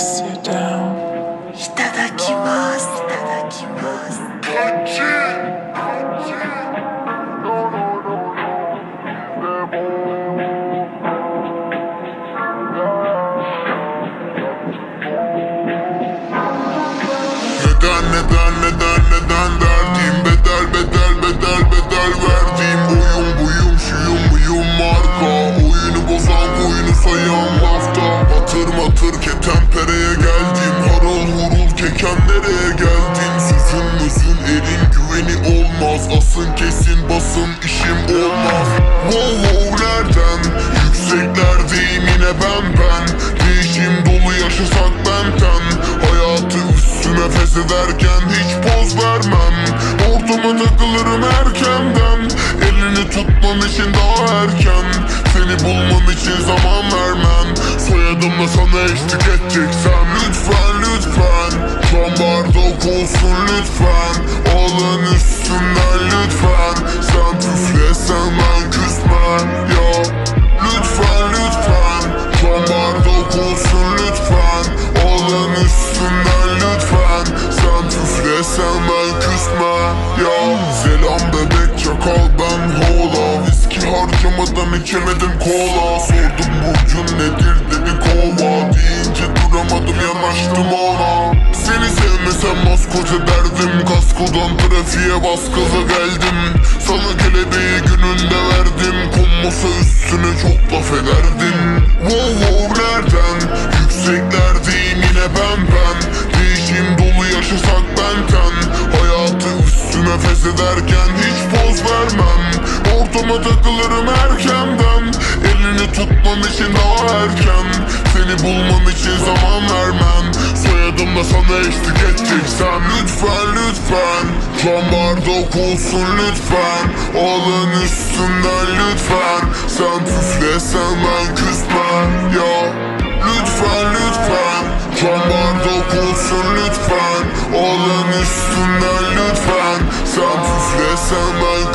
sit down. Itadakimasu. Itadakimasu. Neden neden neden neden derdim bedel bedel bedel ver Batır matır ketenpereye geldim. Harıl hurul keken nereye geldin? Sözün müzün elin güveni olmaz. Asın kesin basın işim olmaz. Wow wow nereden? Yükseklerdeyim yine ben ben. Değişim dolu yaşasak benten Hayatı üstüme feshederken hiç poz vermem. Ortama takılırım erkenden. Elini tutmam için daha erken. Seni bulmam için zaman vermem Soyadımla sana eşlik edeceksem Lütfen lütfen. Lambarda okulsun lütfen. Alın üstümden lütfen. Sen püflesen ben küsmem ya Lütfen lütfen. Lambarda okulsun lütfen. Alın üstümden lütfen. Sen püflesen ben küsmem ya Selam bebek çakal ben hola. Viski harcamadan içemedim kola. Sordum burcun nedir maskoca derdim Kaskodan trafiğe bas gaza geldim. Sana kelebeği gününde verdim Konmasa üstüne çok laf ederdin. Wow wow nereden? Yükseklerdeyim yine ben ben. Değişim dolu yaşasak benten Hayatı üstüme feshederken hiç poz vermem. Ortama takılırım erkenden. Elini tutmam için daha erken. Seni bulmam için zaman Eşlik edeceksem Lütfen lütfen. Lambarda okulsun lütfen. Alın üstümden lütfen. Sen püflesen ben küsmem ya Lütfen lütfen. Lambarda okulsun lütfen. Alın üstümden lütfen. Sen püflesen ben